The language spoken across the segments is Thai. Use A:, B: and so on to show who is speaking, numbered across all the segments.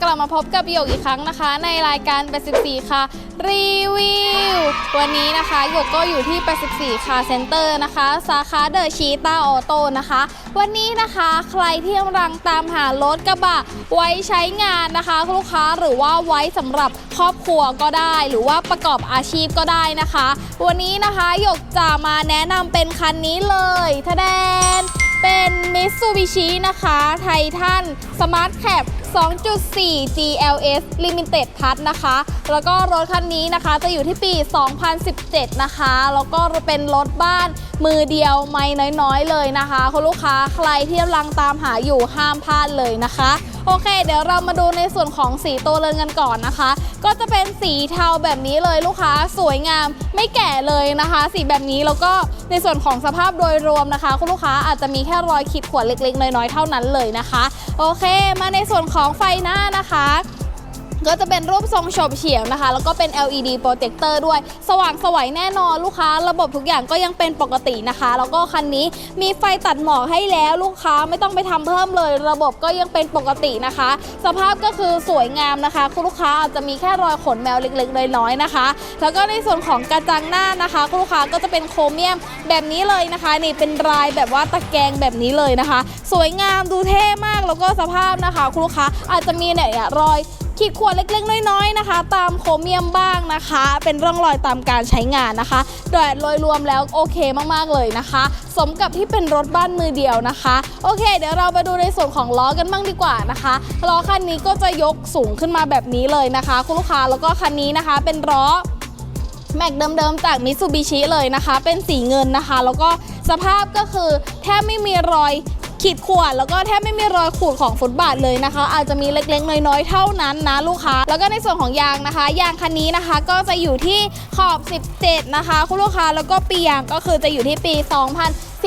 A: กลับมาพบกับหยกอีกครั้งนะคะ ในรายการ 84 ค่ะ รีวิว วันนี้นะคะหยกก็อยู่ที่ 84 ค่ะเซ็นเตอร์นะคะ สาขาเดอะชีตาออโต้นะคะ วันนี้นะคะใครที่กำลังตามหารถกระบะไว้ใช้งานนะคะ ลูกค้าหรือว่าไว้สำหรับครอบครัวก็ได้ หรือว่าประกอบอาชีพก็ได้นะคะ วันนี้นะคะหยกจะมาแนะนำเป็นคันนี้เลยทะแดน เป็นมิ t ซูบิชินะคะไททันสมาร์ทแคป2.4 GLS Limited Touch นะคะ แล้วก็รถคันนี้นะคะจะอยู่ที่ปี 2017 นะคะ แล้วก็เป็นรถบ้านมือเดียวไม่น้อยๆ เลยนะคะคุณลูกค้าใครที่กำลังตามหาอยู่ห้ามพลาดเลยนะคะ โอเค เดี๋ยวเรามาดูในส่วนของสีตัวเรือนกันก่อนนะคะ ก็จะเป็นสีเทาแบบนี้เลยลูกค้าสวยงามไม่แก่เลยนะคะ สีแบบนี้แล้วก็ในส่วนของสภาพโดยรวมนะคะ คุณลูกค้าอาจจะมีแค่รอยขีดข่วนเล็กๆ น้อยๆเท่านั้นเลยนะคะ โอเค มาในส่วนของไฟหน้านะคะ ก็จะเป็นรูปทรงโฉบเฉี่ยวนะคะ แล้วก็เป็น LED โปรเจคเตอร์ด้วย สว่างสวยแน่นอนลูกค้า ระบบทุกอย่างก็ยังเป็นปกตินะคะ แล้วก็คันนี้มีไฟตัดหมอกให้แล้วลูกค้าไม่ต้องไปทำเพิ่มเลย ระบบก็ยังเป็นปกตินะคะ สภาพก็คือสวยงามนะคะคุณลูกค้าอาจจะมีแค่รอยขนแมวเล็กๆน้อยๆนะคะ แล้วก็ในส่วนของกระจังหน้านะคะคุณลูกค้าก็จะเป็นโครเมียมแบบนี้เลยนะคะ นี่เป็นลายแบบว่าตะแกรงแบบนี้เลยนะคะ สวยงามดูเท่มากแล้วก็สภาพนะคะคุณลูกค้าอาจจะมีเนี่ยรอย ขีดข่วนเล็กๆ น้อยๆนะคะ ตามโครเมียมบ้างนะคะ เป็นร่องรอยตามการใช้งานนะคะโดยโดยรวมแล้วโอเคมากๆเลยนะคะ สมกับที่เป็นรถบ้านมือเดียวนะคะ โอเค เดี๋ยวเราไปดูในส่วนของล้อกันบ้างดีกว่านะคะล้อคันนี้ก็จะยกสูงขึ้นมาแบบนี้เลยนะคะ คุณลูกค้าแล้วก็คันนี้นะคะเป็นล้อแม็กเดิมๆจากมิ t ซูบิชิเลยนะคะ เป็นสีเงินนะคะ แล้วก็สภาพก็คือแทบไม่มีรอย ขีดข่วน แล้วก็แทบไม่มีรอยขูดของฟุตบาทเลยนะคะ อาจจะมีเล็กๆ น้อยๆ เท่านั้นนะลูกค้า แล้วก็ในส่วนของยางนะคะ ยางคันนี้นะคะก็จะอยู่ที่ขอบ 17 นะคะ คุณลูกค้าแล้วก็ปียางก็คือจะอยู่ที่ปี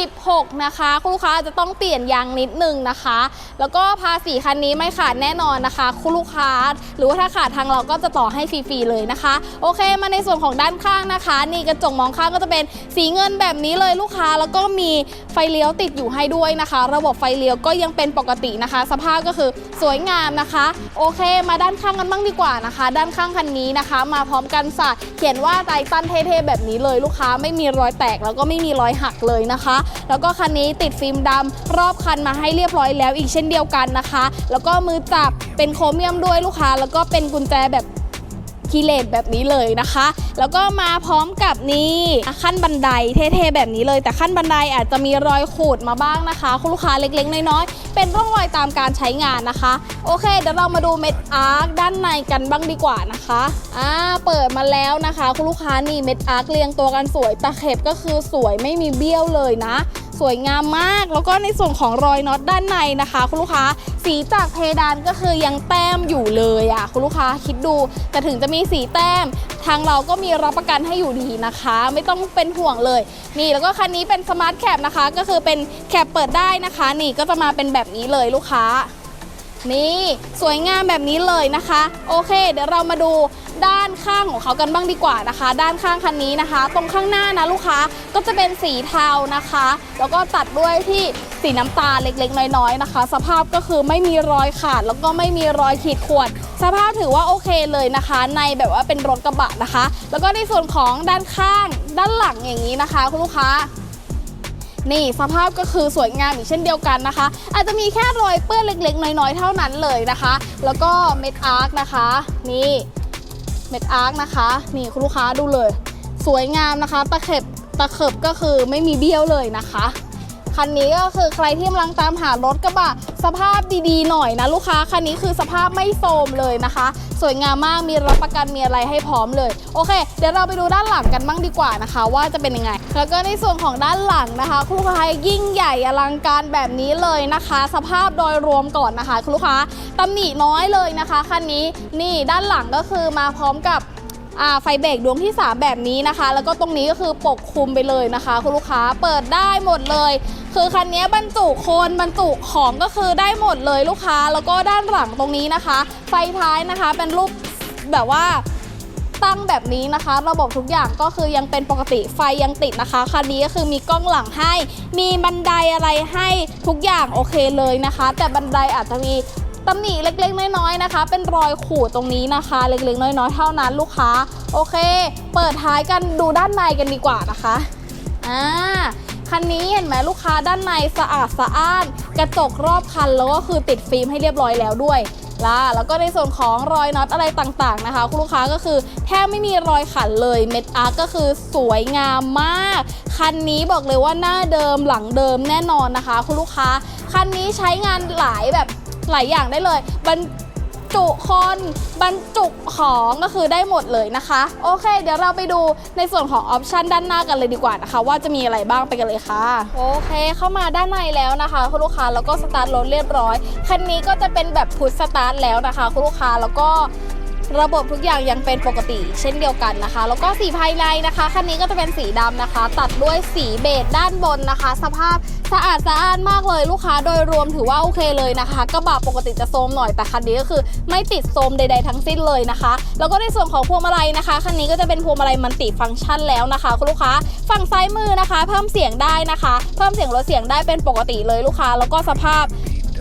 A: 16 นะคะคุณลูกค้าจะต้องเปลี่ยนยางนิดนึงนะคะ แล้วก็ภาษีคันนี้ไม่ขาดแน่นอนนะคะ คุณลูกค้า หรือว่าถ้าขาดทางเราก็จะต่อให้ฟรีๆเลยนะคะ โอเคมาในส่วนของด้านข้างนะคะ นี่กระจกมองข้างก็จะเป็นสีเงินแบบนี้เลยลูกค้าแล้วก็มีไฟเลี้ยวติดอยู่ให้ด้วยนะคะ ระบบไฟเลี้ยวก็ยังเป็นปกตินะคะ สภาพก็คือสวยงามนะคะ โอเค มาด้านข้างกันบ้างดีกว่านะคะ ด้านข้างคันนี้นะคะ มาพร้อมกันสะเขียนว่าไททันเท่ๆแบบนี้เลยลูกค้าไม่มีรอยแตกแล้วก็ไม่มีรอยหักเลยนะคะแล้วก็คันนี้ติดฟิล์มดำรอบคันมาให้เรียบร้อยแล้วอีกเช่นเดียวกันนะคะ แล้วก็มือจับเป็นโครเมียมด้วยลูกค้า แล้วก็เป็นกุญแจแบบคีเลตแบบนี้เลยนะคะ แล้วก็มาพร้อมกับนี่ขั้นบันไดเท่ๆแบบนี้เลย แต่ขั้นบันไดอาจจะมีรอยขูดมาบ้างนะคะ คุณลูกค้าเล็กๆน้อยๆเป็นร่องรอยตามการใช้งานนะคะ โอเคเดี๋ยวเรามาดูเม็ดอาร์คด้านในกันบ้างดีกว่านะคะอ่าเปิดมาแล้วนะคะ คุณลูกค้านี่เม็ดอาร์คเรียงตัวกันสวยตะเข็บก็คือสวยไม่มีเบี้ยวเลยนะ สวยงามมาก แล้วก็ในส่วนของรอยน็อตด้านในนะคะ คุณลูกค้าสีจากเพดานก็คือยังแต้มอยู่เลยอะ่ะคุณลูกค้าคิดดูแต่ถึงจะมีสีแต้ม ทางเราก็มีรับประกันให้อยู่ดีนะคะ ไม่ต้องเป็นห่วงเลย นี่แล้วก็คันนี้เป็นสมาร์ทแคปนะคะ ก็คือเป็นแคปเปิดได้นะคะ นี่ก็จะมาเป็นแบบนี้เลยลูกค้านี่สวยงามแบบนี้เลยนะคะ โอเค เดี๋ยวเรามาดู ด้านข้างของเขากันบ้างดีกว่านะคะ ด้านข้างคันนี้นะคะ ตรงข้างหน้านะลูกค้าก็จะเป็นสีเทานะคะ แล้วก็ตัดด้วยที่สีน้ำตาลเล็กๆ น้อยๆนะคะ สภาพก็คือไม่มีรอยขาดแล้วก็ไม่มีรอยขีดข่วนสภาพถือว่าโอเคเลยนะคะ ในแบบว่าเป็นรถกระบะนะคะ แล้วก็ในส่วนของด้านข้างด้านหลังอย่างนี้นะคะ คุณลูกค้านี่สภาพก็คือสวยงามอีกเช่นเดียวกันนะคะ อาจจะมีแค่รอยเปื้อนเล็กๆ น้อยๆ เท่านั้นเลยนะคะ แล้วก็เม็ดอาร์คนะคะ นี่ เม็ดอาร์คนะคะ นี่คุณลูกค้าดูเลย สวยงามนะคะ ตะเข็บตะเข็บก็คือไม่มีเบี้ยวเลยนะคะ คันนี้ก็คือใครที่กำลังตามหารถกระบะสภาพดีๆหน่อยนะลูกค้าคันนี้คือสภาพไม่โทรมเลยนะคะ สวยงามมากมีรับประกันมีอะไรให้พร้อมเลย โอเค เดี๋ยวเราไปดูด้านหลังกันบ้างดีกว่านะคะ ว่าจะเป็นยังไง แล้วก็ในส่วนของด้านหลังนะคะคุณลูกค้ายิ่งใหญ่อลังการแบบนี้เลยนะคะ สภาพโดยรวมก่อนนะคะคุณลูกค้าตำหนิน้อยเลยนะคะคันนี้นี่ด้านหลังก็คือมาพร้อมกับ ไฟเบรกดวงที่ 3 แบบนี้นะคะ แล้วก็ตรงนี้ก็คือปกคลุมไปเลยนะคะ คุณลูกค้าเปิดได้หมดเลย คือคันนี้บรรจุคนบรรจุของก็คือได้หมดเลยลูกค้าแล้วก็ด้านหลังตรงนี้นะคะ ไฟท้ายนะคะเป็นรูปแบบว่าตั้งแบบนี้นะคะ ระบบทุกอย่างก็คือยังเป็นปกติไฟยังติดนะคะคันนี้ก็คือมีกล้องหลังให้ มีบันไดอะไรให้ทุกอย่างโอเคเลยนะคะ แต่บันไดอาจจะมี ตำหนิเล็กๆ น้อยๆนะคะ เป็นรอยขูดตรงนี้นะคะ เล็กๆ น้อยๆ เท่านั้นลูกค้า โอเค เปิดท้ายกันดูด้านในกันดีกว่านะคะอ่าคันนี้เห็นไหมลูกค้าด้านในสะอาดสะอ้าน กระจกรอบคันแล้วก็คือติดฟิล์มให้เรียบร้อยแล้วด้วยล่ะแล้วก็ในส่วนของรอยน็อตอะไรต่างๆนะคะ คุณลูกค้าก็คือแทบไม่มีรอยขันเลยเม็ดอาร์ก็คือสวยงามมาก คันนี้บอกเลยว่าหน้าเดิมหลังเดิมแน่นอนนะคะ คุณลูกค้า คันนี้ใช้งานหลายแบบ หลายอย่างได้เลยบรรจุคนบรรจุของก็คือได้หมดเลยนะคะ โอเค เดี๋ยวเราไปดูในส่วนของออปชันด้านหน้ากันเลยดีกว่านะคะ ว่าจะมีอะไรบ้างไปกันเลยค่ะ โอเค เข้ามาด้านในแล้วนะคะ คุณลูกค้าแล้วก็สตาร์ทรถเรียบร้อยคันนี้ก็จะเป็นแบบพุทสตาร์ทแล้วนะคะ คุณลูกค้าแล้วก็ระบบทุกอย่างยังเป็นปกติ เช่นเดียวกันนะคะ แล้วก็สีภายในนะคะคันนี้ก็จะเป็นสีดำนะคะ ตัดด้วยสีเบจด้านบนนะคะ สภาพ สะอาดสะอ้านมากเลยลูกค้าโดยรวมถือว่าโอเคเลยนะคะกระบะปกติจะโทมหน่อยแต่คันนี้ก็คือ ไม่ติดโทมใด ๆ ทั้งสิ้นเลยนะคะ แล้วก็ในส่วนของพวงมาลัยนะคะคันนี้ก็จะเป็นพวงมาลัยมันติฟังก์ชันแล้วนะคะคุณลูกค้าฝั่งซ้ายมือนะคะ เพิ่มเสียงได้นะคะ เพิ่มเสียงลดเสียงได้เป็นปกติเลยลูกค้า แล้วก็สภาพ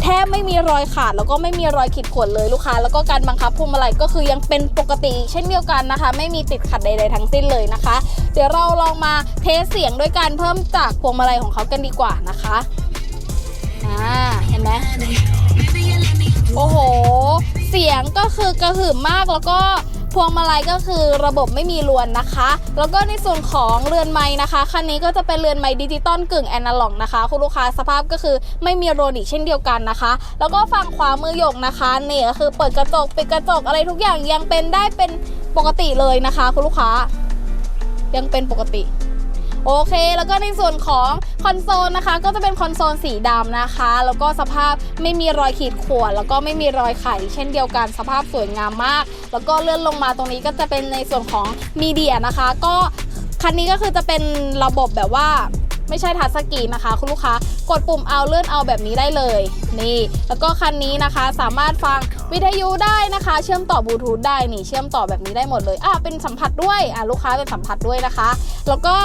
A: แทบไม่มีรอยขาดแล้วก็ไม่มีรอยขีดข่วนเลยลูกค้า แล้วก็การบังคับพวงมาลัยก็คือยังเป็นปกติ เช่นเดียวกันนะคะ ไม่มีติดขัดใด ๆ ทั้งสิ้นเลยนะคะ เดี๋ยวเราลองมาเทสเสียงด้วยการเพิ่มจากพวงมาลัยของเขากันดีกว่านะคะอ่าเห็นไหมโอ้โห เสียงก็คือกระหึ่มมากแล้วก็ พวงมาลัยก็คือระบบไม่มีลวนนะคะ แล้วก็ในส่วนของเรือนไม้นะคะคันนี้ก็จะเป็นเรือนไม้ดิจิตอลกึ่งแอนาล็อกนะคะ คุณลูกค้าสภาพก็คือไม่มีโรนอีกเช่นเดียวกันนะคะ แล้วก็ฝั่งขวามือหยกนะคะนี่ก็คือเปิดกระจกปิดกระจกอะไรทุกอย่างยังเป็นได้เป็นปกติเลยนะคะ คุณลูกค้ายังเป็นปกติ โอเค แล้วก็ในส่วนของคอนโซลนะคะ ก็จะเป็นคอนโซลสีดำนะคะ แล้วก็สภาพไม่มีรอยขีดข่วนแล้วก็ไม่มีรอยไขเช่นเดียวกันสภาพสวยงามมาก แล้วก็เลื่อนลงมาตรงนี้ก็จะเป็นในส่วนของมีเดียนะคะ ก็คันนี้ก็คือจะเป็นระบบแบบว่าไม่ใช่ทัชสกรีนนะคะ คุณลูกค้ากดปุ่มเอาเลื่อนเอาแบบนี้ได้เลย นี่ แล้วก็คันนี้นะคะสามารถฟังวิทยุได้นะคะ เชื่อมต่อบลูทูธได้นี่เชื่อมต่อแบบนี้ได้หมดเลยอะเป็นสัมผัสด้วยอะลูกค้าเป็นสัมผัสด้วยนะคะ แล้วก็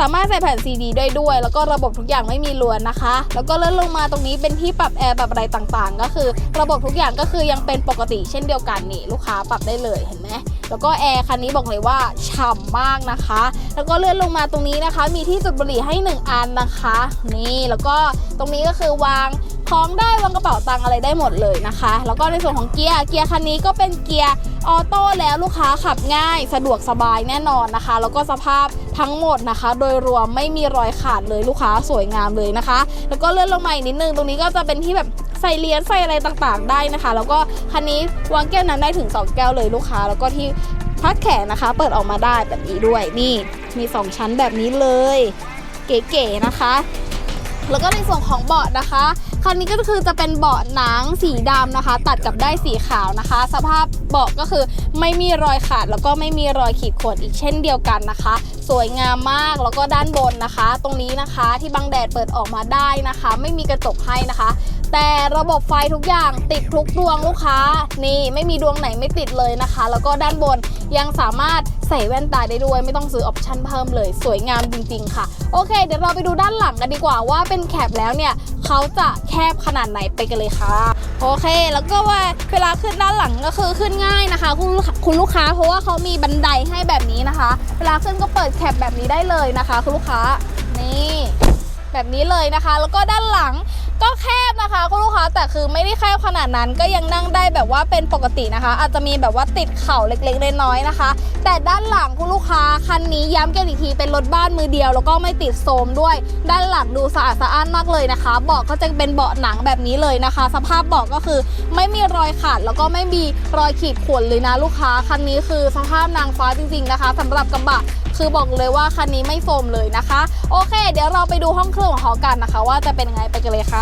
A: สามารถใส่แผ่นซีดีได้ด้วย แล้วก็ระบบทุกอย่างไม่มีรวนนะคะ แล้วก็เลื่อนลงมาตรงนี้เป็นที่ปรับแอร์ปรับอะไรต่างๆ ก็คือ ระบบทุกอย่างก็คือยังเป็นปกติเช่นเดียวกันนี่ลูกค้าปรับได้เลยเห็นไหมแล้วก็แอร์คันนี้บอกเลยว่าฉ่ำมากนะคะ แล้วก็เลื่อนลงมาตรงนี้นะคะ มีที่จุดบุหรี่ให้ 1 อันนะคะ นี่แล้วก็ตรงนี้ก็คือวาง ของได้วางกระเป๋าตังอะไรได้หมดเลยนะคะ แล้วก็ในส่วนของเกียร์เกียร์คันนี้ก็เป็นเกียร์ออโต้แล้วลูกค้าขับง่าย สะดวกสบายแน่นอนนะคะ แล้วก็สภาพทั้งหมดนะคะ โดยรวมไม่มีรอยขาดเลยลูกค้าสวยงามเลยนะคะ แล้วก็เลื่อนลงมาอีกนิดนึงตรงนี้ก็จะเป็นที่แบบใส่เหรียญใส่อะไรต่างๆได้นะคะ แล้วก็คันนี้วางแก้วน้ำได้ถึง 2 แก้วเลยลูกค้า แล้วก็ที่พักแขนนะคะ เปิดออกมาได้แบบนี้ด้วยนี่มี 2 ชั้นแบบนี้เลย เก๋ๆนะคะ แล้วก็ในส่วนของเบาะนะคะ คันนี้ก็คือจะเป็นเบาะหนังสีดำนะคะ ตัดกับได้สีขาวนะคะ สภาพเบาะก็คือไม่มีรอยขาดแล้วก็ไม่มีรอยขีดข่วนอีกเช่นเดียวกันนะคะ สวยงามมากแล้วก็ด้านบนนะคะ ตรงนี้นะคะที่บังแดดเปิดออกมาได้นะคะ ไม่มีกระจกให้นะคะ แต่ระบบไฟทุกอย่างติดทุกดวงลูกค้านี่ไม่มีดวงไหนไม่ติดเลยนะคะ แล้วก็ด้านบนยังสามารถ ส่แว่นตาได้ด้วยไม่ต้องซื้อออปชั่นเพิ่มเลยสวยงามจริง ๆ ค่ะ โอเค เดี๋ยวเราไปดูด้านหลังกันดีกว่าว่าเป็นแคปแล้วเนี่ยเขาจะแคบขนาดไหนไปกันเลยค่ะ โอเค แล้วก็ว่าเวลาขึ้นด้านหลังก็คือขึ้นง่ายนะคะ คุณคุณลูกค้าเพราะว่าเขามีบันไดให้แบบนี้นะคะ เวลาขึ้นก็เปิดแคปแบบนี้ได้เลยนะคะ คุณลูกค้านี่แบบนี้เลยนะคะ แล้วก็ด้านหลัง ก็แคบนะคะคุณลูกค้าแต่คือไม่ได้แคบขนาดนั้นก็ยังนั่งได้แบบว่าเป็นปกตินะคะ อาจจะมีแบบว่าติดเข่าเล็กๆน้อยๆนะคะ แต่ด้านหลังคุณลูกค้าคันนี้ย้ำกันอีกทีเป็นรถบ้านมือเดียว แล้วก็ไม่ติดโทรมด้วย ด้านหลังดูสะอาดสะอ้านมากเลยนะคะเบาะก็จะเป็นเบาะหนังแบบนี้เลยนะคะ สภาพเบาะก็คือไม่มีรอยขาดแล้วก็ไม่มีรอยขีดข่วนเลยนะลูกค้าคันนี้คือสภาพนางฟ้าจริง ๆนะคะสำหรับกระบะคือบอกเลยว่าคันนี้ไม่โฟมเลยนะคะ โอเค เดี๋ยวเราไปดูห้องเครื่องของเขากันนะคะ ว่าจะเป็นยังไงไปกันเลยค่ะ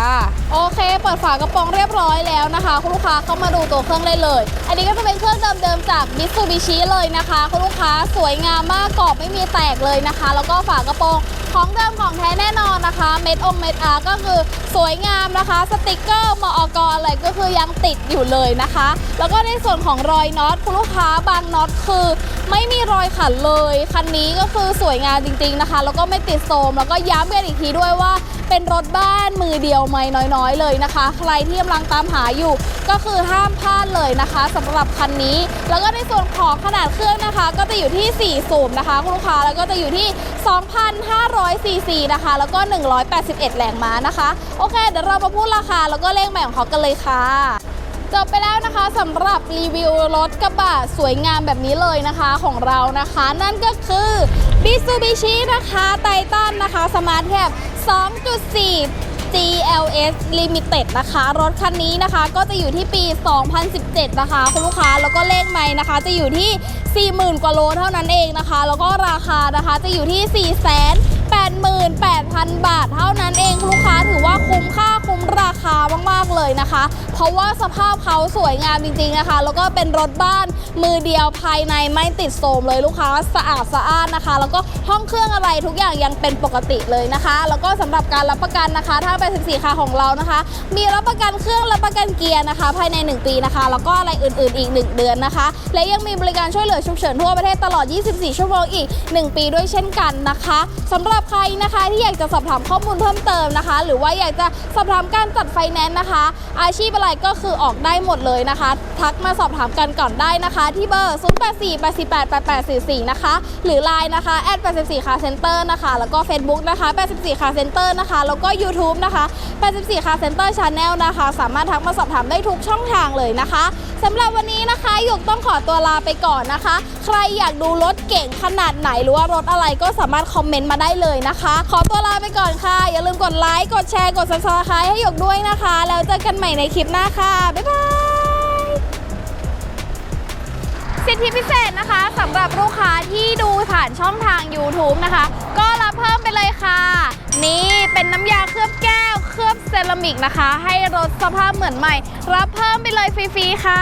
A: โอเค เปิดฝากระโปรงเรียบร้อยแล้วนะคะ คุณลูกค้าเข้ามาดูตัวเครื่องได้เลย อันนี้ก็จะเป็นเครื่องเดิมๆจาก Mitsubishi เลยนะคะ คุณลูกค้าสวยงามมากกรอบไม่มีแตกเลยนะคะ แล้วก็ฝากระโปรงของเดิมของแท้แน่นอนนะคะ เม็ดองเม็ดอาก็คือสวยงามนะคะ สติกเกอร์มอกอะไรก็คือยังติดอยู่เลยนะคะ แล้วก็ในส่วนของรอยน็อตคุณลูกค้าบางน็อตคือ ไม่มีรอยขันเลย คันนี้ก็คือสวยงามจริง ๆนะคะ แล้วก็ไม่ติดโทรมแล้วก็ย้ำกันอีกทีด้วยว่าเป็นรถบ้านมือเดียวไม่น้อยๆ เลยนะคะ ใครที่กำลังตามหาอยู่ ก็คือห้ามพลาดเลยนะคะสำหรับคันนี้ แล้วก็ในส่วนของขนาดเครื่องนะคะ ก็จะอยู่ที่ 4 สูบนะคะคุณลูกค้าแล้วก็จะอยู่ที่ 2,500ซีซีนะคะ แล้วก็ 181 แรงม้านะคะ โอเค เดี๋ยวเรามาพูดราคาแล้วก็เลขใหม่ของเขากันเลยค่ะจบไปแล้วนะคะสำหรับรีวิวรถกระบะสวยงามแบบนี้เลยนะคะของเรานะคะ นั่นก็คือ Mitsubishi นะคะไททันนะคะ Smart Cab 2.4 GLS Limited นะคะ รถคันนี้นะคะก็จะอยู่ที่ปี 2017 นะคะ คุณลูกค้าแล้วก็เลขไม่นะคะ จะอยู่ที่ 40,000 กว่าโลเท่านั้นเองนะคะ แล้วก็ราคานะคะจะอยู่ที่ 4 8 8 0 0 0 บาทเท่านั้นเอง คุณลูกค้าถือว่าคุ้มค่าคุ้มราคามากๆเลยนะคะ เพราะว่าสภาพเขาสวยงามจริงๆนะคะ แล้วก็เป็นรถบ้านมือเดียวภายในไม่ติดโทรมเลยลูกค้าสะอาดสะอ้าดนะคะ แล้วก็ห้องเครื่องอะไรทุกอย่างยังเป็นปกติเลยนะคะ แล้วก็สำหรับการรับประกันนะคะ ถ้าเป็น14คาของเรานะคะ มีรับประกันเครื่องรับประกันเกียร์นะคะ ภายใน 1 ปีนะคะ แล้วก็อะไรอื่นๆอีก 1 เดือนนะคะ และยังมีบริการช่วยเหลือฉุกเฉินทั่วประเทศตลอด 24 ชั่วโมงอีก 1 ปีด้วยเช่นกันนะคะสำหรับใครนะคะที่อยากจะสอบถามข้อมูลเพิ่มเติมนะคะ หรือว่าอยากจะสอบถามการจัดไฟแนนซ์นะคะ อาชีพอะไรก็คือออกได้หมดเลยนะคะ ทักมาสอบถามกันก่อนได้นะคะ ที่เบอร์ 0848488844 นะคะ หรือ Line นะคะ 84 Car Center นะคะ แล้วก็ Facebook นะคะ 84 Car Center นะคะ แล้วก็ YouTube นะคะ 84 Car Center Channel นะคะ สามารถทักมาสอบถามได้ทุกช่องทางเลยนะคะสำหรับวันนี้นะคะหยกต้องขอตัวลาไปก่อนนะคะ ใครอยากดูรถเก่งขนาดไหนหรือว่ารถอะไรก็สามารถคอมเมนต์มาได้เลยนะคะ ขอตัวลาไปก่อนค่ะ อย่าลืมกดไลค์กดแชร์กดซับสไครให้หยกด้วยนะคะ แล้วเจอกันใหม่ในคลิปหน้าค่ะ บ๊ายบาย สิทธิพิเศษนะคะสำหรับลูกค้าที่ดูผ่านช่องทาง YouTube นะคะ ก็รับเพิ่มไปเลยค่ะ นี่เป็นน้ำยาเคลือบแก้ว เคลือบเซรามิกนะคะ ให้รถสภาพเหมือนใหม่ รับเพิ่มไปเลยฟรีๆค่ะ